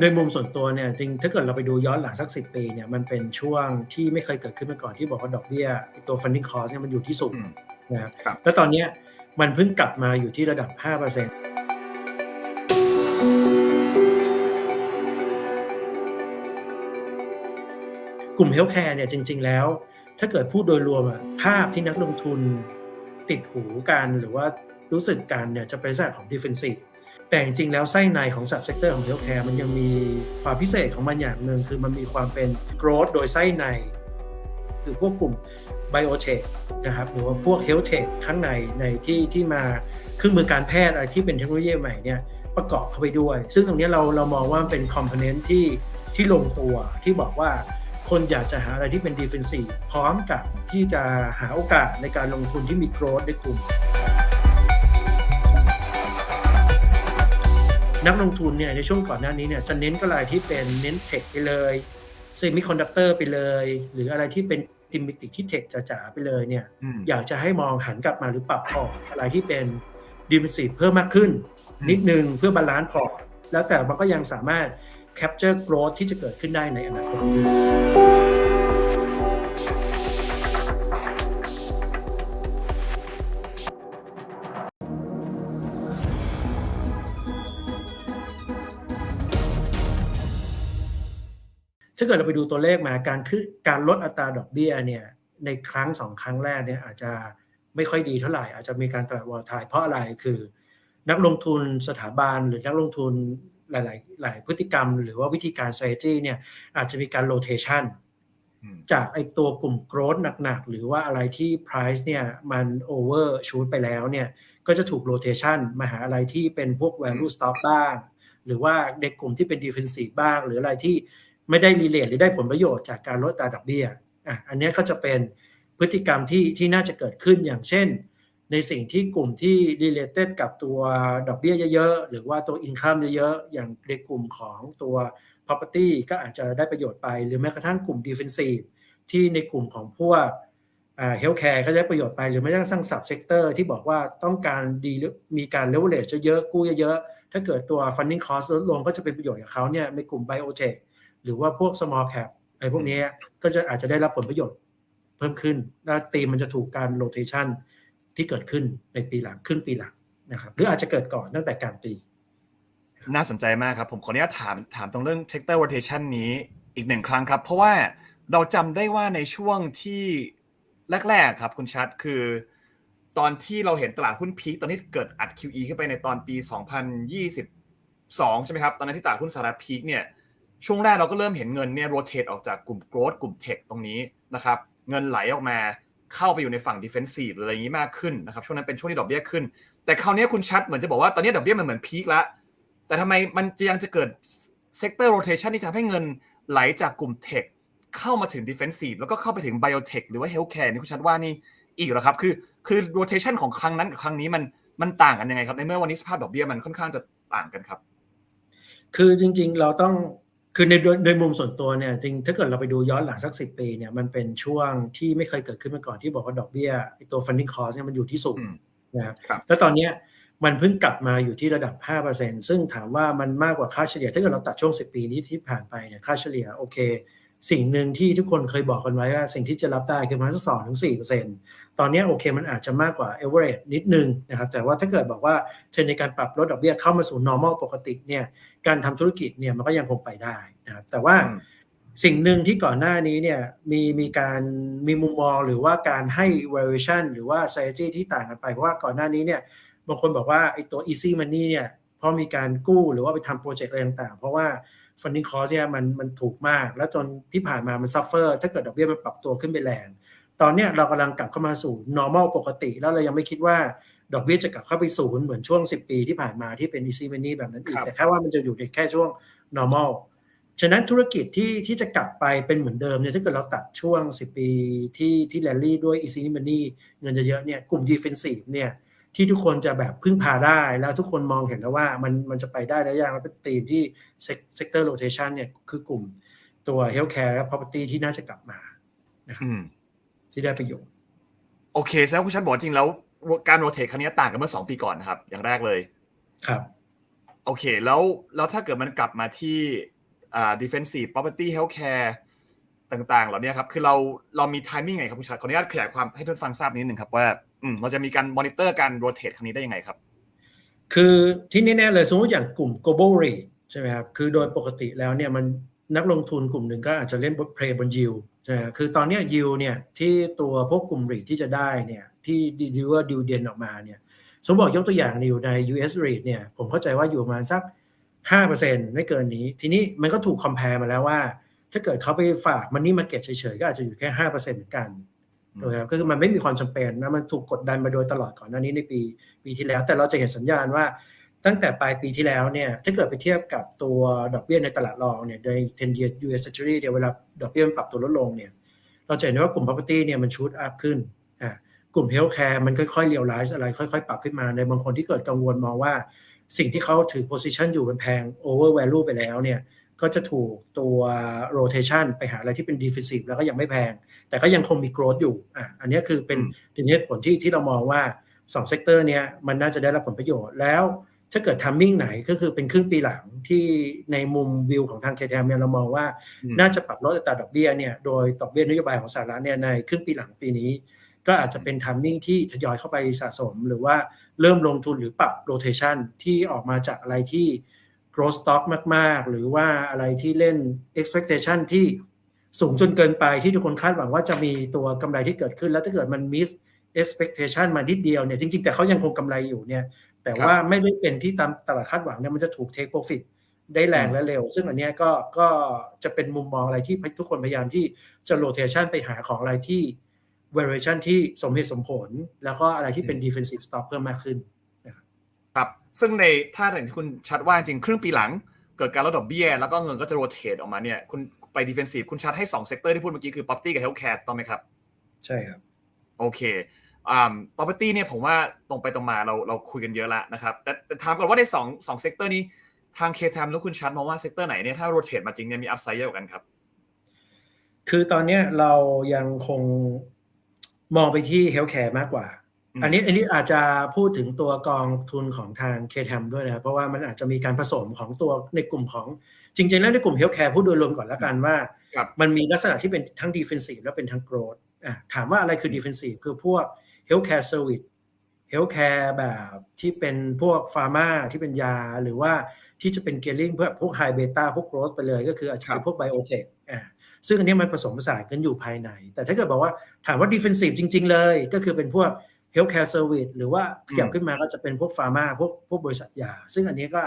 โดยมุมส่วนตัวเนี่ยจริงถ้าเกิดเราไปดูย้อนหลังสัก 10 ปีเนี่ยมันเป็นช่วงที่ไม่เคยเกิดขึ้นมาก่อนที่บอกว่าดอกเบี้ยไอ้ตัว funding cost เนี่ยมันอยู่ที่สูงอืมนะครับครับแล้วตอนเนี้ยมันเพิ่งกลับมาอยู่ที่ระดับ 5%กลุ่มเฮลท์แคร์เนี่ยจริง ๆ แล้ว ถ้าเกิดพูดโดยรวมอะภาพที่นักลงทุนติดหูกันหรือว่ารู้สึกกันเนี่ยจะเป็นลักษณะของ defensive แต่จริงๆแล้วไส้ในของ sub sector ของ healthcare มันยังมีความพิเศษของมันอย่างหนึ่งคือมันมีความเป็น growth โดยไส้ใน คือพวกกลุ่ม biotech นะครับหรือว่าพวก health tech ข้างในในที่ที่มาเครื่องมือการแพทย์อะไรที่เป็นเทคโนโลยีใหม่เนี่ยประกอบเข้าไปด้วย ซึ่งตรงนี้เราเรามองว่าเป็น component ที่ที่ลงตัวที่บอกว่าคนอยากจะหาอะไรที่เป็น defensive พร้อมกับที่จะหาโอกาสในการลงทุนที่มี growth ในกลุ่ม นักลงทุนเนี่ยในช่วงก่อนหน้านี้เนี่ยจะเน้นก็อะไรที่เป็นเน้นเทคไปเลยเซมิคอนดักเตอร์ไปเลย หรืออะไรที่เป็นดิมิติที่เทคจ๋าๆไปเลยเนี่ยอืมอยากจะให้มองหันกลับมาหรือปรับพอร์ตอะไรที่เป็นดิมิสิเพิ่มมากขึ้นอืมนิดนึงเพื่อบาลานซ์พอร์ตแล้วแต่มันก็ยังสามารถแคปเจอร์โกรธที่จะเกิดขึ้นได้ในอนาคต ถ้าเกิดเราไปดูตัวเลขมาการขึ้นการลดอัตราดอกเบี้ยเนี่ยในครั้งสองครั้งแรกเนี่ยอาจจะไม่ค่อยดีเท่าไหร่ อาจจะมีการตลาดวอลทายเพราะอะไรคือ นักลงทุนสถาบันหรือนักลงทุนหลายๆหลายพฤติกรรม หรือว่าวิธีการ strategy เนี่ยอาจจะมีการ rotation อืมจากไอตัวกลุ่ม growth หนักๆ หรือว่าอะไรที่ price เนี่ยมัน over shoot ไปแล้วเนี่ยก็จะถูก rotation มาหาอะไรที่เป็นพวก value stock บ้าง หรือว่าในกลุ่มที่เป็น defensive บ้าง หรืออะไรที่ ไม่ได้ relate หรือได้ผลประโยชน์จากการลดตราดอกเบี้ยอะอันนี้ก็จะเป็นพฤติกรรมที่ที่น่าจะเกิดขึ้นอย่างเช่น ในสิ่งที่กลุ่มที่ related กับตัวดอกเบี้ยเยอะๆ หรือว่าตัว income เยอะๆ อย่างในกลุ่มของตัว property ก็อาจจะได้ประโยชน์ไป หรือแม้กระทั่งกลุ่ม defensive ที่ในกลุ่มของพวกอ่า healthcare ก็ได้ประโยชน์ไป หรือแม้กระทั่ง sub sector ที่บอกว่าต้องการดีมีการ leverage เยอะๆกู้เยอะๆถ้าเกิดตัว funding cost ลดลงก็จะเป็นประโยชน์กับเขาเนี่ยในกลุ่ม biotech หรือว่าพวก small cap อะไรพวกนี้ก็จะอาจจะได้รับผลประโยชน์เพิ่มขึ้นแล้วตีมันจะถูกการ rotation ที่เกิดขึ้นในปีหลังขึ้นปีหลังนะครับหรืออาจจะเกิดก่อนตั้งแต่กลางปี น่าสนใจมากครับผมขออนุญาตถามถามตรงเรื่อง sector rotation นี้อีกหนึ่งครั้งครับ เพราะว่าเราจำได้ว่าในช่วงที่แรกๆครับคุณชัดคือ ตอนที่เราเห็นตลาดหุ้นพีคตอนที่เกิดอัด QE ขึ้นไปในตอนปี 2022 ใช่ไหมครับ ตอนนั้นที่ตลาดหุ้นสหรัฐพีคเนี่ย ช่วงแรกเราก็เริ่มเห็นเงินเนี่ย rotate ออกจากกลุ่ม growth กลุ่ม tech ตรงนี้นะครับเงินไหลออกมาเข้าไปอยู่ในฝั่ง defensive หรือะไรอย่างนี้มากขึ้นนะครับช่วงนั้นเป็นช่วงที่ดอกเบี้ยขึ้น แต่คราวนี้คุณชัดเหมือนจะบอกว่าตอนนี้ดอกเบี้ยมันเหมือนพีคแล้วแต่ทำไมมันจะยังจะเกิด sector rotation ที่ทำให้เงินไหลจากกลุ่ม tech เข้ามาถึง defensive แล้วก็เข้าไปถึง biotech หรือว่า healthcare นี่คุณชัดว่านี่อีกเหรอครับคือคือ rotation ของครั้งนั้นกับครั้งนี้มันมันต่างกันยังไงครับในเมื่อวันนี้สภาพดอกเบี้ยมันค่อนข้างจะต่างกันครับ คือจริง ๆ เราต้อง คือในโดยโดยมุมส่วนตัวเนี่ยจริงถ้าเกิดเราไปดูย้อนหลังสักสิปีเนี่ยมันเป็นช่วงที่ไม่เคยเกิดขึ้นมาก่อนที่บอกว่าดอกเบี้ยไอ้ตัว funding cost เนี่ยมันอยู่ที่สูงอืมนะครับครับแล้วตอนเนี้ยมันเพิ่งกลับมาอยู่ที่ระดับ 5%ซึ่งถามว่ามันมากกว่าค่าเฉลี่ย ถ้าเกิดเราตัดช่วง 10 ปีนี้ที่ผ่านไปเนี่ยค่าเฉลี่ยโอเค สิ่งหนึ่งที่ทุกคนเคยบอกกันไว้ว่า สิ่งที่จะรับได้คือประมาณสักสองถึงสี่เปอร์เซ็นต์ตอนเนี้ยโอเคมันอาจจะมากกว่า average นิดนึงนะครับแต่ว่าถ้าเกิดบอกว่าเทรนด์ในการปรับลดดอกเบี้ยเข้ามาสู่ normal ปกติเนี่ยการทำธุรกิจเนี่ยมันก็ยังคงไปได้นะครับแต่ว่าอืมสิ่งหนึ่งที่ก่อนหน้านี้เนี่ยมีมีการมีมุมมองหรือว่าการให้ valuation หรือว่า strategy ที่ต่างกันไป เพราะว่าก่อนหน้านี้เนี่ยบางคนบอกว่าไอ้ตัว easy money เนี่ยเพราะมีการกู้หรือว่าไปทำโปรเจกต์อะไรต่างๆ เพราะว่า funding cost เนี่ยมันมันถูกมาก แล้วจนที่ผ่านมามัน suffer ถ้าเกิดดอกเบี้ยมันปรับตัวขึ้นไปแรงตอนเนี้ยเรากำลังกลับเข้ามาสู่ normal ปกติ แล้วเรายังไม่คิดว่าดอกเบี้ยจะกลับเข้าไปศูนย์เหมือนช่วง 10 ปีที่ผ่านมาที่เป็น easy money แบบนั้นอีคกรับแต่แค่ว่ามันจะอยู่ในแค่ช่วง normal ฉะนั้นธุรกิจที่ที่จะกลับไปเป็นเหมือนเดิมเนี่ยถ้าเกิดเราตัดช่วง 10 ปีที่ที่แรลลี่ด้วย easy money เงินเยอะๆเนี่ยกลุ่ม defensive เนี่ย ที่ทุกคนจะแบบพึ่งพาได้ แล้วทุกคนมองเห็นแล้วว่ามันมันจะไปได้ระยะมันเป็นธีมที่ sector rotation เนี่ยคือกลุ่มตัว healthcare และ property ที่น่าจะกลับมาอืมที่ได้ประโยชน์โอเคแสดงว่าคุณชัดบอกจริงแล้วการโรเทคครั้งนี้ต่างกันเมื่อ2ปีก่อนนะครับ อย่างแรกเลยครับ โอเค แล้วแล้วถ้าเกิดมันกลับมาที่อ่า defensive property healthcare ต่างๆ เหล่านี้ครับ คือเราเรามี timing ไงครับคุณชาติขออนุญาตขยายความให้ทุกฟังทราบนิดหนึ่งครับว่าอืเราจะมีการ monitor การ rotate ครั้งนี้ได้ยังไงครับ คือที่แน่ๆเลยสมมติอย่างกลุ่ม global rate ใช่ไหมครับ คือโดยปกติแล้วเนี่ยมันนักลงทุนกลุ่มหนึ่งก็อาจจะเล่นบน play บน yield ใช่ไหมครับคือตอนนี้ย yield เนี่ยที่ตัวพวกกลุ่ม rate ที่จะได้เนี่ยที่ deliver dividend ออกมาเนี่ยสมมติบอกยกตัวอย่างอยู่ใน US rate เนี่ยผมเข้าใจว่าอยู่ประมาณสัก 5%ไม่เกินนี้ ทีนี้มันก็ถูก compare มาแล้วว่า ถ้าเกิดเขาไปฝากมันนี่มาเก็ตเฉยๆก็อาจจะอยู่แค่5%เหมือนกันอืมถูกไหมครับก็คือมันไม่มีความจำเป็นนะมันถูกกดดันมาโดยตลอดก่อนหน้านี้ในปีปีที่แล้ว แต่เราจะเห็นสัญญาณว่าตั้งแต่ปลายปีที่แล้วเนี่ยถ้าเกิดไปเทียบกับตัวดอกเบี้ยในตลาดรองเนี่ยโดย10 year US Treasury เนี่ยเวลาดอกเบี้ยมันปรับตัวลดลงเนี่ยเราจะเห็นได้ว่ากลุ่ม property เนี่ยมันชูดอัพขึ้นอ่ากลุ่ม healthcare มันค่อยๆเรียวไลซ์อะไร ค่อยๆ ปรับขึ้นมาในบางคนที่เกิดกังวลมองว่า สิ่งที่เขาถือ position อยู่มันแพง over value ไปแล้วเนี่ย ก็จะถูกตัว rotation ไปหาอะไรที่เป็น defensive แล้วก็ยังไม่แพง แต่ก็ยังคงมี growth อยู่อะอันนี้คือเป็นอืมเป็นเหตุผลที่ที่เรามองว่า2เซกเตอร์เนี้ยมันน่าจะได้รับผลประโยชน์แล้วถ้าเกิด timing ไหนก็คือเป็นครึ่งปีหลังที่ในมุมวิวของทาง KTM เนี่ยเรามองว่าอืมน่าจะปรับลดอัตราดอกเบี้ยเนี่ยโดยดอกเบี้ยนโยบายของสหรัฐเนี่ยในครึ่งปีหลังปีนี้ ก็อาจจะเป็น timing ที่ทยอยเข้าไปสะสม หรือว่าเริ่มลงทุนหรือปรับ rotation ที่ออกมาจากอะไรที่ growth stock มาก ๆ หรือว่าอะไรที่เล่น expectation ที่สูงจนเกินไปที่ทุกคนคาดหวังว่าจะมีตัวกำไรที่เกิดขึ้น แล้วถ้าเกิดมัน miss expectation มานิดเดียวเนี่ยจริง ๆ แต่เขายังคงกำไรอยู่เนี่ยแต่ว่าไม่ได้เป็นที่ตามตลาดคาดหวังเนี่ยมันจะถูก take profit ได้แรงและเร็ว ซึ่งอันเนี้ยก็ก็จะเป็นมุมมองอะไรที่ทุกคนพยายามที่จะ rotation ไปหาของอะไรที่ variation ที่สมเหตุสมผล แล้วก็อะไรที่เป็น defensive stock เพิ่มมากขึ้นครับ ซึ่งในถ้าอย่างที่คุณชัดว่าจริงครึ่งปีหลัง เกิดการลดดอกเบี้ยแล้วก็เงินก็จะโรเตทออกมาเนี่ยคุณไป defensive คุณชัดให้2เซกเตอร์ที่พูดเมื่อกี้คือ property กับ healthcare ต้องไหมครับ ใช่ครับโอเคอ่า property เนี่ยผมว่าตรงไปตรงมาเราเราคุยกันเยอะแล้วนะครับแต่แต่ถามก่อนว่าในสองสองเซกเตอร์นี้ทาง KTM แล้วคุณชัดมองว่าเซกเตอร์ไหนเนี่ยถ้าโรเตทมาจริงเนี่ยมี upside เยอะกว่ากันครับคือตอนเนี้ยเรายังคงมองไปที่ healthcare มากกว่า อืมอันนี้อันนี้อาจจะพูดถึงตัวกองทุนของทาง KTM ด้วยนะครับเพราะว่ามันอาจจะมีการผสมของตัวในกลุ่มของจริงๆแล้วในกลุ่ม healthcare พูดโดยรวมก่อนแล้วกันว่าครับมันมีลักษณะที่เป็นทั้ง defensive และเป็นทั้ง growth อะถามว่าอะไรคือ defensive คือพวก healthcare service healthcare แบบที่เป็นพวก pharma ที่เป็นยา หรือว่าที่จะเป็น gearing เพื่อพวก high beta พวก growth ไปเลยก็คืออาจจะเป็นพวก biotech อะซึ่งอันเนี้ยมันผสมผสานกันอยู่ภายใน แต่ถ้าเกิดบอกว่าถามว่า defensive จริง ๆ เลย ก็คือเป็นพวก healthcare service หรือว่าขยับขึ้นมาก็จะเป็นพวก pharma พวกพวกบริษัทยา ซึ่งอันนี้ก็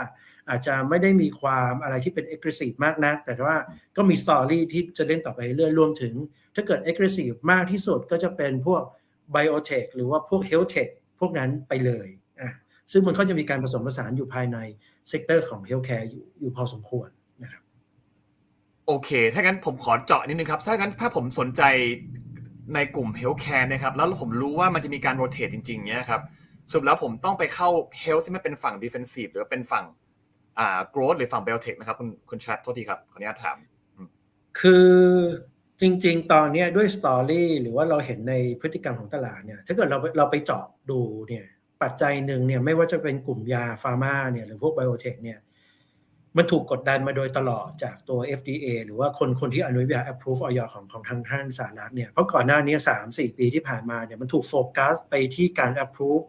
อาจจะไม่ได้มีความอะไรที่เป็น aggressive มากนัก แต่ว่าก็มี story ที่จะเล่นต่อไปเรื่อยๆรวมถึง ถ้าเกิด aggressive มากที่สุดก็จะเป็นพวก biotech หรือว่าพวก health tech พวกนั้นไปเลยอะซึ่งมันก็จะมีการผสมผสานอยู่ภายในเซกเตอร์ของ healthcare อยู่อยู่พอสมควรนะครับโอเค ถ้างั้นผมขอเจาะนิดนึงครับ ถ้างั้นถ้าผมสนใจ ในกลุ่ม healthcare นะครับแล้วผมรู้ว่ามันจะมีการ rotate จริงๆเนี้ยครับสุดแล้วผมต้องไปเข้า health ที่มันเป็นฝั่ง defensive หรือเป็นฝั่งอ่า growth หรือฝั่ง biotech นะครับคุณคุณชัดโทษทีครับขออนุญาตถาม คือจริง ๆ ตอนเนี้ยด้วยสตอรี่หรือว่าเราเห็นในพฤติกรรมของตลาดเนี่ยถ้าเกิดเราเราไปเจาะดูเนี่ยปัจจัยหนึ่งเนี่ยไม่ว่าจะเป็นกลุ่มยาฟาร์มาเนี่ยหรือพวกไบโอเทคเนี่ย มันถูกกดดันมาโดยตลอดจากตัว FDA หรือว่าคนคนที่อนุญาต approve ออยของของทางท่านสหรัฐเนี่ยเพราะก่อนหน้านี้สามสี่ปีที่ผ่านมาเนี่ยมันถูกโฟกัสไปที่การ approve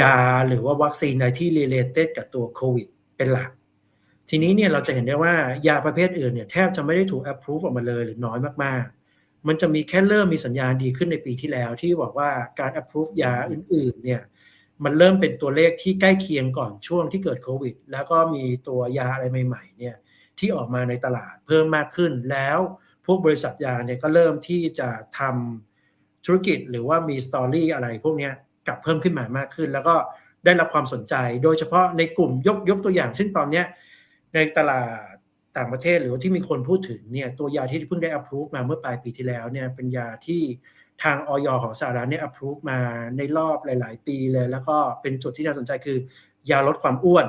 ยาหรือว่าวัคซีนในที่ related กับตัวโควิดเป็นหลัก ทีนี้เนี่ยเราจะเห็นได้ว่ายาประเภทอื่นเนี่ยแทบจะไม่ได้ถูก approve ออกมาเลยหรือน้อยมากๆ มันจะมีแค่เริ่มมีสัญญาณดีขึ้นในปีที่แล้ว ที่บอกว่าการ approve ยาอื่นๆเนี่ย มันเริ่มเป็นตัวเลขที่ใกล้เคียงก่อนช่วงที่เกิดโควิด แล้วก็มีตัวยาอะไรใหม่ๆเนี่ยที่ออกมาในตลาดเพิ่มมากขึ้นแล้วพวกบริษัทยาเนี่ยก็เริ่มที่จะทำธุรกิจหรือว่ามีสตอรี่อะไรพวกนี้กลับเพิ่มขึ้นมามากขึ้น แล้วก็ได้รับความสนใจ โดยเฉพาะในกลุ่มยกยกตัวอย่างซึ่งตอนนี้ในตลาดต่างประเทศหรือที่มีคนพูดถึงเนี่ยตัวยาที่เพิ่งได้ approve มาเมื่อปลายปีที่แล้วเนี่ยเป็นยาที่ ทางออยของสหรัฐเนี่ย approve มาในรอบหลาย ๆ ปีเลย แล้วก็เป็นจุดที่น่าสนใจคือยาลดความอ้วน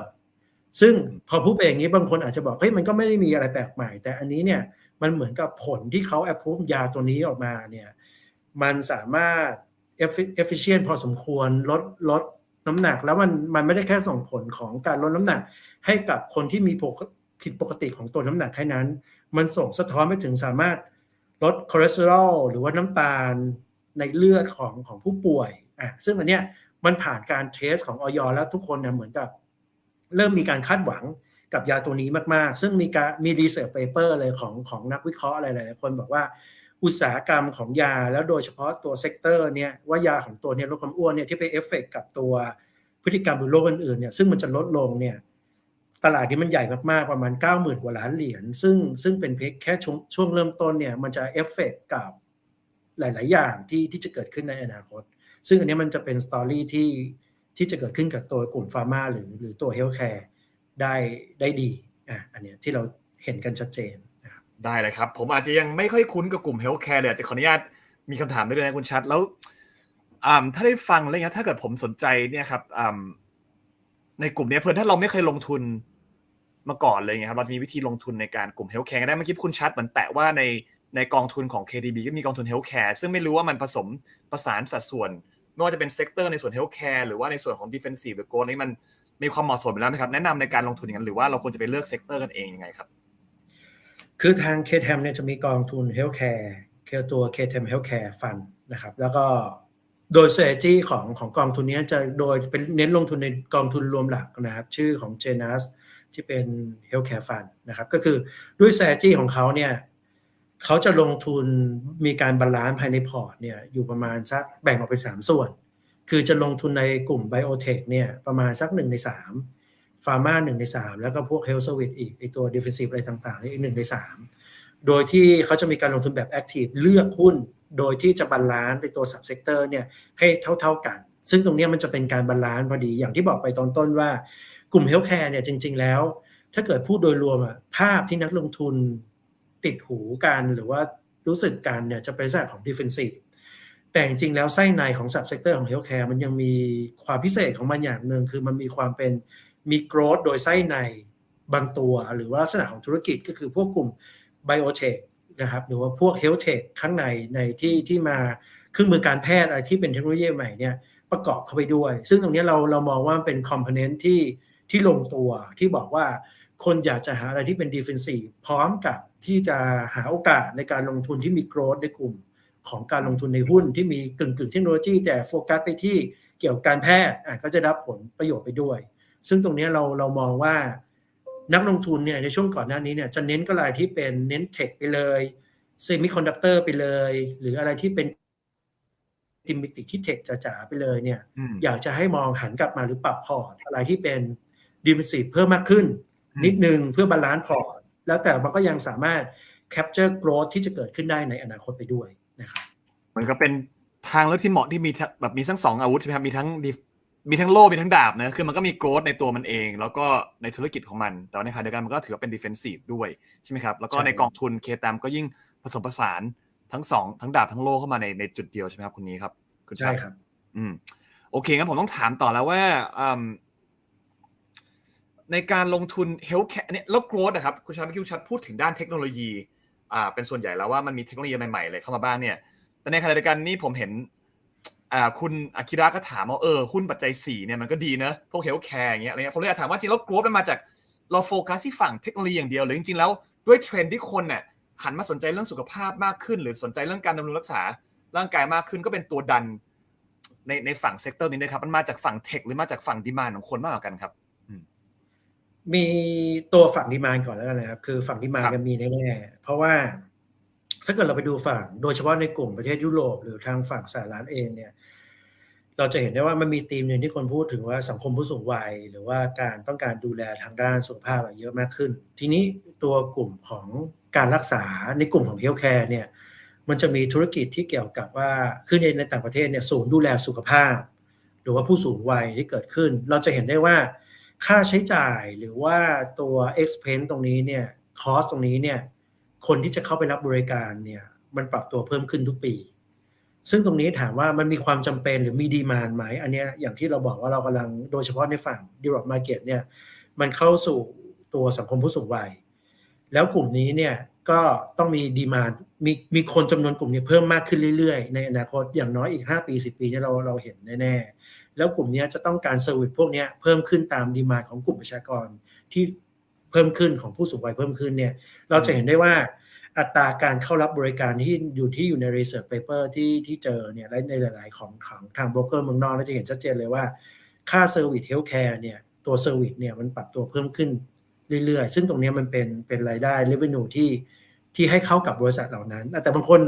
ซึ่งพอพูดไปอย่างนี้บางคนอาจจะบอกเฮ้ยมันก็ไม่ได้มีอะไรแปลกใหม่ แต่อันนี้เนี่ยมันเหมือนกับผลที่เขา approve ยาตัวนี้ออกมาเนี่ยมันสามารถ efficient พอสมควรลดลดน้ำหนัก แล้วมันมันไม่ได้แค่ส่งผลของการลดน้ำหนัก ให้กับคนที่มีผิดปกติของตัวน้ำหนักแค่นั้น มันส่งสะท้อนไปถึงสามารถ ลดคอเลสเตอรอลหรือว่าน้ำตาลในเลือดของของผู้ป่วยอะซึ่งอันเนี้ยมันผ่านการเทสของออยแล้วทุกคนเนี่ยเหมือนกับ เริ่มมีการคาดหวังกับยาตัวนี้มากๆ ซึ่งมีการมีรีเสิร์ชเปเปอร์เลยของของนักวิเคราะห์อะไรหลายๆคนบอกว่าอุตสาหกรรมของยาแล้วโดยเฉพาะตัวเซกเตอร์เนี่ยว่ายาของตัวเนี่ยลดความอ้วนเนี่ยที่ไปเอฟเฟกกับตัวพฤติกรรมหรือโรคอื่นๆเนี่ยซึ่งมันจะลดลงเนี่ย ตลาดนี้มันใหญ่มากๆ ประมาณ 90,000 กว่าล้านเหรียญซึ่งซึ่งเป็นเพียงแค่ช่วงช่วงเริ่มต้นเนี่ยมันจะเอฟเฟกกับหลาย ๆ อย่างที่ที่จะเกิดขึ้นในอนาคต ซึ่งอันนี้มันจะเป็นสตอรี่ที่ที่จะเกิดขึ้นกับตัวกลุ่มฟาร์มาหรือหรือตัวเฮลท์แคร์ได้ได้ดีอะอันเนี้ยที่เราเห็นกันชัดเจนนะครับได้เลยครับ ผมอาจจะยังไม่ค่อยคุ้นกับกลุ่มเฮลท์แคร์เลยอาจจะขออนุญาตมีคำถามได้เลยนะคุณชัดแล้วอ่าถ้าได้ฟังอะไรเงี้ยถ้าเกิดผมสนใจเนี่ยครับอ่าในกลุ่มนี้เพื่อนถ้าเราไม่เคยลงทุน มาก่อนเลยเงี้ยครับเราจะมีวิธีลงทุนในการกลุ่มเฮลท์แคร์ได้เมื่อกี้คุณชัดเหมือนแตะว่าในในกองทุนของ KDB ก็มีกองทุนเฮลท์แคร์ซึ่งไม่รู้ว่ามันผสมประสานสัดส่วน ไม่ว่าจะเป็นเซกเตอร์ในส่วนเฮลท์แคร์หรือว่าในส่วนของดิเฟนซีฟหรือโกลนี่มันมีความเหมาะสมแล้วไหมครับแนะนำในการลงทุนอย่างนั้นหรือว่าเราควรจะไปเลือกเซกเตอร์กันเองยังไงครับ คือทาง k t m เนี่ยจะมีกองทุน Healthcare คือตัว k t m Healthcare Fund นะครับแล้วก็โดย strategy ของของกองทุนนี้จะโดยเป็นเน้นลงทุนในกองทุนรวมหลักนะครับชื่อของ Janus ที่เป็น Healthcare Fund นะครับ ก็คือด้วย strategy ของเขาเนี่ยเขาจะลงทุนมีการบาลานซ์ภายในพอร์ตเนี่ยอยู่ประมาณสักแบ่งออกเป็น3ส่วน คือจะลงทุนในกลุ่ม Biotech เนี่ยประมาณสัก 1 ใน 3 ฟาร์มาหนึ่งใน 3 แล้วก็พวก Health Service อีกไอตัว Defensive อะไรต่างๆนี่อีกหนึ่งใน 3 โดยที่เขาจะมีการลงทุนแบบ Active เลือกหุ้น โดยที่จะบาลานซ์ในตัว Sub Sector เนี่ยให้เท่าๆกัน ซึ่งตรงนี้มันจะเป็นการบาลานซ์พอดีอย่างที่บอกไปตอนต้นว่า กลุ่ม Healthcare เนี่ยจริง ๆ แล้ว ถ้าเกิดพูดโดยรวมอะภาพที่นักลงทุนติดหูกันหรือว่ารู้สึกกันเนี่ยจะเป็นลักษณะของ Defensive แต่จริงๆแล้วไส้ในของ Sub Sector ของ Healthcare มันยังมีความพิเศษของมันอย่างหนึ่งคือมันมีความเป็นมี growth โดยไส้ในบางตัว หรือว่าลักษณะของธุรกิจก็คือพวกกลุ่ม biotech นะครับหรือว่าพวก health tech ข้างในในที่ที่มาเครื่องมือการแพทย์อะไรที่เป็นเทคโนโลยีใหม่เนี่ยประกอบเข้าไปด้วย ซึ่งตรงนี้เราเรามองว่าเป็น component ที่ ที่ลงตัวที่บอกว่าคนอยากจะหาอะไรที่เป็น defensive พร้อมกับที่จะหาโอกาสในการลงทุนที่มี growth ในกลุ่มของการลงทุนในหุ้นที่มีกึ่งกึ่งเทคโนโลยีแต่โฟกัสไปที่เกี่ยวกับการแพทย์อะก็จะรับผลประโยชน์ไปด้วย ซึ่งตรงนี้เราเรามองว่านักลงทุนเนี่ยในช่วงก่อนหน้านี้เนี่ยจะเน้นก็รายที่เป็นเน้นเทคไปเลยเซมิคอนดักเตอร์ไปเลย หรืออะไรที่เป็นดิมิติที่เทคจ๋าๆไปเลยเนี่ยอืมอยากจะให้มองหันกลับมาหรือปรับพอร์ตอะไรที่เป็น ดิฟ e นซีฟเพิ่มมากขึ้นอืมนิดนึงเพื่อบาลานซ์พอร์ตแล้วแต่มันก็ยังสามารถแคปเจอร์โกรธที่จะเกิดขึ้นได้ในอนาคตไปด้วยนะครับเหมือนกับเป็นทางเลือกที่เหมาะที่มีทั้งแบบมีทั้งสองอาวุธใช่ไหมครับมีทั้ง def- มีทั้งโล่มีทั้งดาบนะคือมันก็มีโกรธในตัวมันเอง แล้วก็ในธุรกิจของมัน แต่ว่าในขณะเดียวกันมันก็ถือว่าเป็น defensive ด้วยใช่ไหมครับแล้วก็ใช่ในกองทุนเคตามก็ยิ่งผสมผสานทั้งสองทั้งดาบทั้งโล่เข้ามาในในจุดเดียวใช่ไหมครับคุณนี้ครับคุณชัใช่ดครับ อืมโอเคงั้นผมต้องถามต่อแล้วว่าอืม ในการลงทุนเฮลท์แคร์เนี่ยแล้วโกรธนะครับคุณชัดเมื่อกี้คุณชัดพูดถึงด้านเทคโนโลยีอ่าเป็นส่วนใหญ่แล้วว่ามันมีเทคโนโลยีใหม่ๆอะไรเข้ามาบ้างเนี่ย แต่ในขณะเดียวกันนี่ผมเห็นอ่าคุณอากิระก็ถามว่าเออหุ้นปัจจัย4เนี่ยมันก็ดีเนอะพวกเฮลท์แคร์อย่างเงี้ยอะไรเงี้ยผมเลยอยากถามว่าจริงแล้วโกรธมันมาจากเราโฟกัสที่ฝั่งเทคโนโลยีอย่างเดียวหรือจริงๆแล้วด้วยเทรนด์ที่คนเนี่ยหันมาสนใจเรื่องสุขภาพมากขึ้น หรือสนใจเรื่องการดำรงรักษาร่างกายมากขึ้นก็เป็นตัวดันในในฝั่งเซกเตอร์นี้นะครับมันมาจากฝั่งเทคหรือมาจากฝั่งดีมานของคนมากกว่ากันครับ มีตัวฝั่งดีมานก่อนแล้วกันนะครับ คือฝั่งดีมานครับจะมีแน่ๆเพราะว่าถ้าเกิดเราไปดูฝั่งโดยเฉพาะในกลุ่มประเทศยุโรปหรือทางฝั่งสหรัฐเองเนี่ย เราจะเห็นได้ว่ามันมีธีมหนึ่งที่คนพูดถึงว่าสังคมผู้สูงวัย หรือว่าการต้องการดูแลทางด้านสุขภาพอะเยอะมากขึ้น ทีนี้ตัวกลุ่มของการรักษาในกลุ่มของเฮลท์แคร์เนี่ยมันจะมีธุรกิจที่เกี่ยวกับว่าคือในในต่างประเทศเนี่ยศูนย์ดูแลสุขภาพ หรือว่าผู้สูงวัยที่เกิดขึ้น เราจะเห็นได้ว่า ค่าใช้จ่ายหรือว่าตัว expense ตรงนี้เนี่ย cost ตรงนี้เนี่ยคนที่จะเข้าไปรับบริการเนี่ยมันปรับตัวเพิ่มขึ้นทุกปี ซึ่งตรงนี้ถามว่ามันมีความจำเป็นหรือมีดีมานไหม อันเนี้ยอย่างที่เราบอกว่าเรากำลังโดยเฉพาะในฝั่ง Europe Market เนี่ยมันเข้าสู่ตัวสังคมผู้สูงวัย แล้วกลุ่มนี้เนี่ยก็ต้องมีดีมานมีมีคนจำนวนกลุ่มนี้เพิ่มมากขึ้นเรื่อยๆ ในอนาคตอย่างน้อยอีก 5 ปี 10 ปีเนี่ยเราเราเห็นแน่ๆ แล้วกลุ่มนี้จะต้องการเซอร์วิสพวกนี้เพิ่มขึ้นตามดีมาของกลุ่มประชากรที่เพิ่มขึ้นของผู้สูงวัยเพิ่มขึ้นเนี่ยเราจะเห็นได้ว่าอัตราการเข้ารับบริการที่อยู่ที่อยู่ใน research paper ที่ที่เจอเนี่ยและในหลาย ๆ ของของทางโบรกเกอร์เมืองนอกเราจะเห็นชัดเจนเลยว่าค่าเซอร์วิสเฮลท์แคร์เนี่ยตัวเซอร์วิสเนี่ยมันปรับตัวเพิ่มขึ้นเรื่อย ๆ ซึ่งตรงนี้มันเป็นเป็นรายได้ revenue ที่ที่ให้เข้ากับบริษัทเหล่านั้น แต่บางคน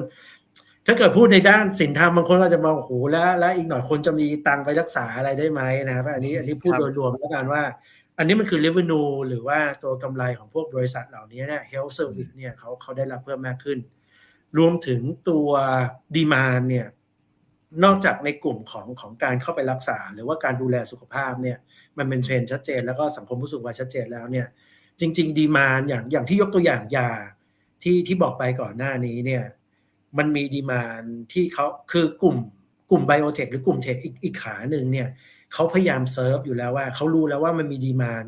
ถ้าเกิดพูดในด้านสินธรรมบางคนก็จะมองโอ้โหแล้ว แล้วอีกหน่อยคนจะมีตังค์ไปรักษาอะไรได้ไหมนะครับ อันนี้อันนี้พูดครับโดยรวมแล้วกันว่า อันนี้มันคือ revenue หรือว่าตัวกำไรของพวกบริษัทเหล่านี้เนี่ย health service เนี่ยเขาเขาได้รับเพิ่มมากขึ้น รวมถึงตัว demand เนี่ยนอกจากในกลุ่มของของการเข้าไปรักษา หรือว่าการดูแลสุขภาพเนี่ยมันเป็นเทรนด์ชัดเจน แล้วก็สังคมผู้สูงวัยชัดเจนแล้วเนี่ย จริง ๆ ดีมานอย่างอย่างที่ยกตัวอย่างยาที่ที่บอกไปก่อนหน้านี้เนี่ย มันมีดีมานที่เขาคือกลุ่มกลุ่มไบโอเทคหรือกลุ่มเทคอีกอีกขาหนึ่งเนี่ยเขาพยายามเซิร์ฟอยู่แล้วว่าเขารู้แล้วว่ามันมีดีมาน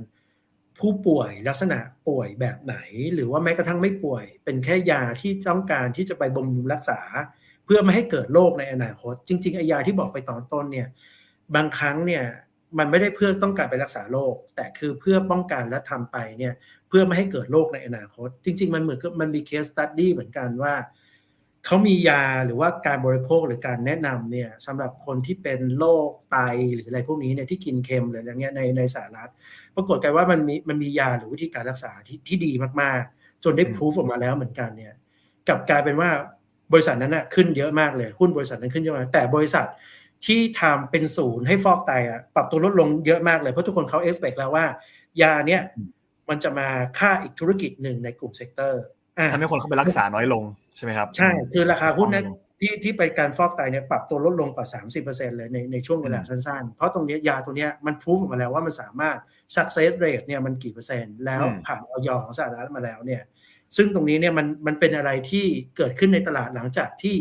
ผู้ป่วยลักษณะป่วยแบบไหน หรือว่าแม้กระทั่งไม่ป่วย เป็นแค่ยาที่ต้องการที่จะไปบำรุงรักษา เพื่อไม่ให้เกิดโรคในอนาคต จริงๆไอยาที่บอกไปตอนต้นเนี่ยบางครั้งเนี่ยมันไม่ได้เพื่อต้องการไปรักษาโรคแต่คือเพื่อป้องกันและทำไปเนี่ยเพื่อไม่ให้เกิดโรคในอนาคต จริง ๆ มันเหมือนกับมันมีเคสตัดดี้เหมือนกันว่า เขามียาหรือว่าการบริโภคหรือการแนะนำเนี่ยสำหรับคนที่เป็นโรคไตหรืออะไรพวกนี้เนี่ยที่กินเค็มหรืออะไรเงี้ยในในสหรัฐปรากฏกันว่ามันมีมันมียาหรือวิธีการรักษาที่ที่ดีมากๆ จนได้อืมพิสูจออกมาแล้วเหมือนกันเนี่ยกลับกลายเป็นว่าบริษัทนั้นน่ะขึ้นเยอะมากเลยหุ้นบริษัทนั้นขึ้นเยอะมากแต่บริษัทที่ทำเป็นศูนย์ให้ฟอกไตอะปรับตัวลดลงเยอะมากเลยเพราะทุกคนเขาเอ c t แล้วว่ายาเนี้ยอืมมันจะมาค่าอีกธุรกิจหนึ่งในกลุ่มเซกเตอร์อะ ทำให้คนเข้าไปรักษาน้อยลงใช่ไหมครับ ใช่ คือราคาหุ้นนั้นอืมที่ที่ไปการฟอกไตเนี่ยปรับตัวลดลงกว่า 30%เลยในในช่วงเวลาอืมสั้นๆ เพราะตรงเนี้ยยาตัวเนี้ยมันพูฟออกมาแล้วว่ามันสามารถ success rate เนี่ยมันกี่เปอร์เซ็นต์ แล้วผ่านออยของสหรัฐมาแล้วเนี่ยซึ่งตรงนี้เนี่ยมันมันเป็นอะไรที่เกิดขึ้นในตลาดหลังจากที่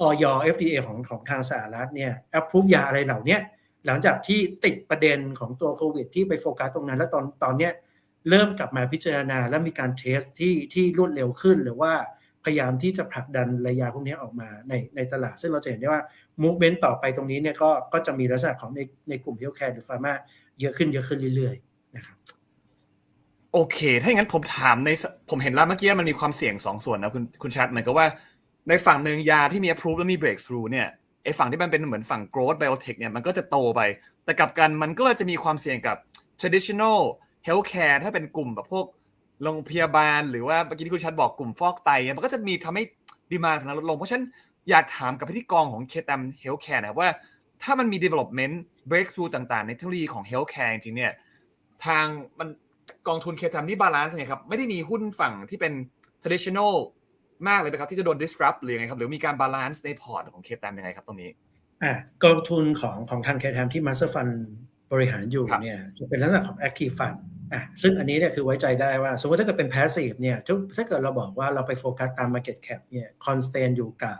ออย FDA ของของทางสหรัฐเนี่ย approve ยาอะไรเหล่าเนี้ยหลังจากที่ติดประเด็นของตัวโควิดที่ไปโฟกัสตรงนั้น แล้วตอนตอนเนี้ย เริ่มกลับมาพิจารณาและมีการเทสที่ที่รวดเร็วขึ้น หรือว่าพยายามที่จะผลักดันระยาพวกนี้ออกมาในในตลาด ซึ่งเราจะเห็นได้ว่า movement ต่อไปตรงนี้เนี่ยก็ก็จะมีลักษณะของในในกลุ่ม healthcare หรือ pharma เยอะขึ้นเยอะขึ้นเรื่อยๆนะครับโอเค ถ้าอย่างนั้นผมถามในผมเห็นแล้วเมื่อกี้มันมีความเสี่ยงสองส่วนนะคุณคุณชัดเหมือนกับว่าในฝั่งหนึ่งยาที่มี approve และมี breakthrough เนี่ยไอ้ฝั่งที่มันเป็นเหมือนฝั่ง growth biotech เนี่ยมันก็จะโตไป แต่กลับกันมันก็เลยจะมีความเสี่ยงกับ traditional healthcare ถ้าเป็นกลุ่มแบบพวกโรงพยาบาล หรือว่าเมื่อกี้ที่คุณชัดบอกกลุ่มฟอกไตเนี่ยมันก็จะมีทำให้ดีมาของนั้นลดลง เพราะฉะนั้นอยากถามกับพิธีกรของเคตัม healthcare นะว่าถ้ามันมี development breakthrough ต่างๆ ในเทคโนโลยีของ healthcare จริงเนี่ยทางมันกองทุนเคทำที่บาลานซ์ไงครับ ไม่ได้มีหุ้นฝั่งที่เป็น traditional มากเลยไหมครับที่จะโดน disrupt หรือยังไงครับ หรือมีการบาลานซ์ในพอร์ตของเคทมยังไงครับตรงนี้อะกองทุนของของทางแคทมที่ Master Fund บริหารอยู่ครับเนี่ยจะเป็นลักษณะของ Active Fund อะซึ่งอันนี้เนี่ยคือไว้ใจได้ว่า สมมติถ้าเกิดเป็น Passive เนี่ยทุกถ้าเกิดเราบอกว่าเราไปโฟกัสตาม Market Cap เนี่ย Constant อยู่กับ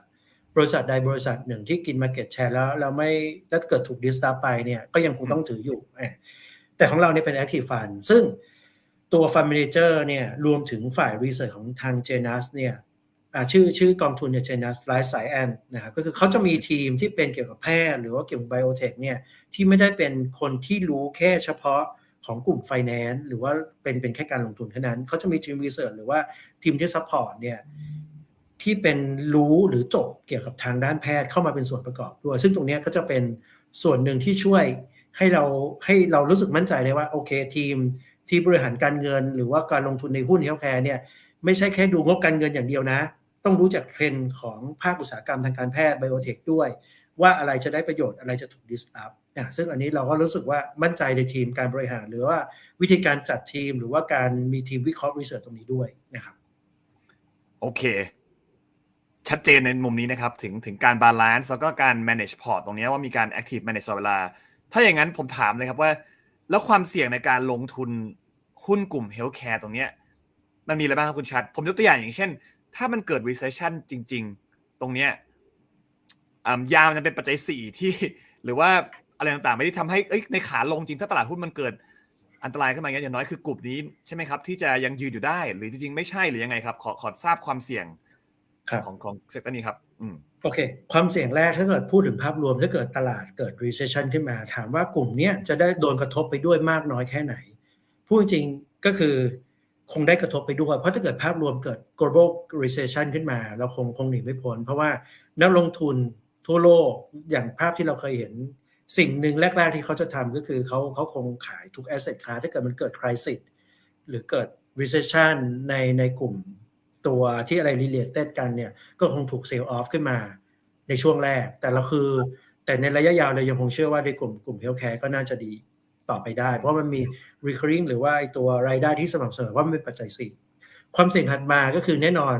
บริษัทใดบริษัทหนึ่งที่กิน Market Share แล้วเราไม่แล้วเกิดถูก disrupt ไปเนี่ยก็ยังคงต้องถืออยู่อะแต่ของเราเนี่ยเป็น Active Fund ซึ่งตัว Fund Manager เนี่ยรวมถึงฝ่าย Research ของทาง Janus เนี่ยอ่า ชื่อชื่อกองทุนเนี่ย Janus Life Science นะครับก็คือเขาจะมีทีมที่เป็นเกี่ยวกับแพทย์หรือว่าเกี่ยวกับ Biotech เนี่ยที่ไม่ได้เป็นคนที่รู้แค่เฉพาะของกลุ่ม finance หรือว่าเป็นเป็นแค่การลงทุนแค่านั้น เขาจะมีทีม research หรือว่าทีมที่ support เนี่ยที่เป็นรู้หรือจบเกี่ยวกับทางด้านแพทย์เข้ามาเป็นส่วนประกอบด้วย ซึ่งตรงนี้ก็จะเป็นส่วนหนึ่งที่ช่วยให้เราให้เรารู้สึกมั่นใจได้ว่าโอเคทีมที่บริหารการเงิน หรือว่าการลงทุนในหุ้นเฮลท์แคร์เนี่ยไม่ใช่แค่ดูงบการเงินอย่างเดียวนะ ต้องรู้จักเทรนด์ของภาคอุตสาหกรรมทางการแพทย์ไบโอเทคด้วย ว่าอะไรจะได้ประโยชน์อะไรจะถูก disrupt อะซึ่งอันนี้เราก็รู้สึกว่ามั่นใจในทีมการบริหาร หรือว่าวิธีการจัดทีมหรือว่าการมีทีมวิเคราะห์รีเสิร์ชตรงนี้ด้วยนะครับโอเค ชัดเจนในมุมนี้นะครับ ถึงถึงการบาลานซ์แล้วก็การ manage port ตรงนี้ว่ามีการ active manage ตลอดเวลา ถ้าอย่างนั้นผมถามเลยครับว่า แล้วความเสี่ยงในการลงทุนหุ้นกลุ่ม healthcare ตรงนี้มันมีอะไรบ้างครับคุณชัด ผมยกตัวอย่างอย่างเช่น ถ้ามันเกิด recession จริง ๆ ตรงเนี้ยอ่ายามันจะเป็นปัจจัยสี่ที่หรือว่าอะไรต่างๆ ไม่ได้ทำให้เอ้ยในขาลงจริงถ้าตลาดหุ้นมันเกิดอันตรายขึ้นมาอย่างเงี้ยอย่างน้อยคือกลุ่มนี้ใช่ไหมครับ ที่จะยังยืนอยู่ได้ หรือจริงๆไม่ใช่หรือยังไงครับ ขอขอทราบความเสี่ยงครับของของเซกเตอร์นี้ครับอืมโอเค ความเสี่ยงแรกถ้าเกิดพูดถึงภาพรวมถ้าเกิดตลาดเกิด recession ขึ้นมา ถามว่ากลุ่มเนี้ยจะได้โดนกระทบไปด้วยมากน้อยแค่ไหนพูดจริงๆก็คือ คงได้กระทบไปด้วย เพราะถ้าเกิดภาพรวมเกิด global recession ขึ้นมา เราคงคงหนีไม่พ้น เพราะว่านักลงทุนทั่วโลกอย่างภาพที่เราเคยเห็น สิ่งหนึ่งแรก ๆ ที่เขาจะทำก็คือเขาเขาคงขายทุก asset class ถ้าเกิดมันเกิด crisis หรือเกิด recession ในในกลุ่มตัวที่อะไร related กันเนี่ย ก็คงถูก sell off ขึ้นมาในช่วงแรก แต่เราคือ แต่ในระยะยาวเรายังคงเชื่อว่าในกลุ่มกลุ่ม healthcare ก็น่าจะดี ต่อไปได้ เพราะมันมี recurring หรือว่าตัวรายได้ที่สม่ำเสมอว่ามันเป็นปัจจัยสี่ความเสี่ยงถัดมาก็คือแน่นอน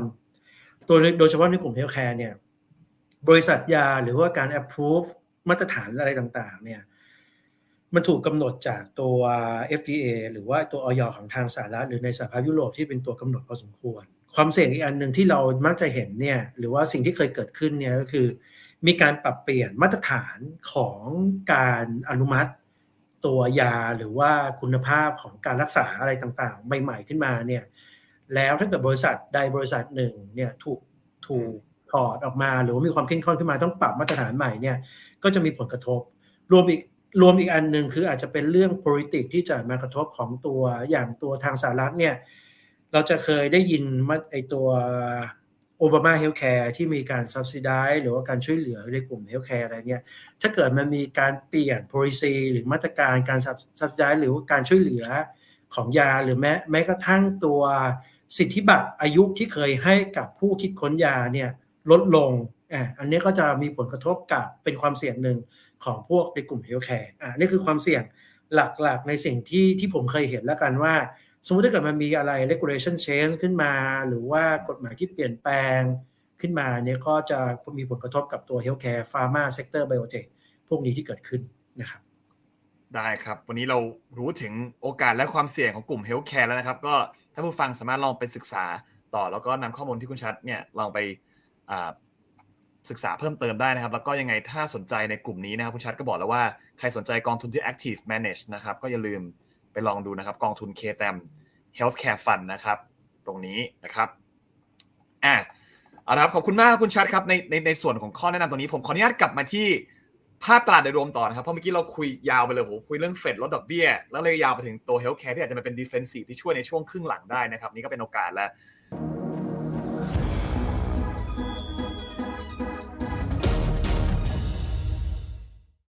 ตัวโดยเฉพาะในกลุ่ม healthcare เนี่ยบริษัทยาหรือว่าการ approve มาตรฐานอะไรต่างๆเนี่ยมันถูกกำหนดจากตัว FDA หรือว่าตัวออยของทางสหรัฐหรือในสหภาพยุโรปที่เป็นตัวกำหนดพอสมควร ความเสี่ยงอีกอันหนึ่งที่เรามักจะเห็นเนี่ยหรือว่าสิ่งที่เคยเกิดขึ้นเนี่ยก็คือ มีการปรับเปลี่ยนมาตรฐานของการอนุมัติ ตัวยาหรือว่าคุณภาพของการรักษาอะไรต่างๆ ใหม่ๆขึ้นมาเนี่ยแล้วถ้าเกิดบริษัทใดบริษัทหนึ่งเนี่ยถูกถูกถอดออกมา หรือว่ามีความเข้มข้นขึ้นมาต้องปรับมาตรฐานใหม่เนี่ยก็จะมีผลกระทบ รวมอีกรวมอีกอันหนึ่งคืออาจจะเป็นเรื่อง politic ที่จะมากระทบของตัวอย่างตัวทางสหรัฐเนี่ยเราจะเคยได้ยินมาไอตัว โอบามาเฮลท์แคร์ที่มีการ subsidize หรือว่าการช่วยเหลือในกลุ่มเฮลท์แคร์อะไรเนี่ยถ้าเกิดมันมีการเปลี่ยน policy หรือมาตรการการ subsidize หรือว่าการช่วยเหลือของยาหรือแม้แม้กระทั่งตัวสิทธิบัตรอายุที่เคยให้กับผู้คิดค้นยาเนี่ยลดลงอะอันนี้ก็จะมีผลกระทบกับเป็นความเสี่ยงหนึ่งของพวกในกลุ่มเฮลท์แคร์อ่านี่คือความเสี่ยงหลักๆในสิ่งที่ที่ผมเคยเห็นแล้วกันว่า สมมติถ้าเกิดมันมีอะไร regulation change ขึ้นมา หรือว่ากฎหมายที่เปลี่ยนแปลงขึ้นมาเนี่ยก็จะมีผลกระทบกับตัว healthcare pharma sector biotech พวกนี้ที่เกิดขึ้นนะครับ ได้ครับ วันนี้เรารู้ถึงโอกาสและความเสี่ยงของกลุ่มเฮลท์แคร์แล้วนะครับ ก็ถ้าผู้ฟังสามารถลองไปศึกษาต่อ แล้วก็นำข้อมูลที่คุณชัดเนี่ยลองไปศึกษาเพิ่มเติมได้นะครับ แล้วก็ยังไงถ้าสนใจในกลุ่มนี้นะครับคุณชัดก็บอกแล้วว่าใครสนใจกองทุนที่ active manage นะครับก็อย่าลืม ไปลองดูนะครับ กองทุน KTM Healthcare Fund นะครับ ตรงนี้นะครับอะเอาละครับขอบคุณมากคุณชัดครับในในในส่วนของข้อแนะนำตรงนี้ ผมขออนุญาตกลับมาที่ภาพตลาดโดยรวมต่อนะครับ เพราะเมื่อกี้เราคุยยาวไปเลยโหคุยเรื่องเฟดลดดอกเบี้ย แล้วเลยยาวไปถึงตัวเฮลท์แคร์ที่อาจจะมาเป็นดิเฟนซีที่ช่วยในช่วงครึ่งหลังได้นะครับ นี่ก็เป็นโอกาสแล้ว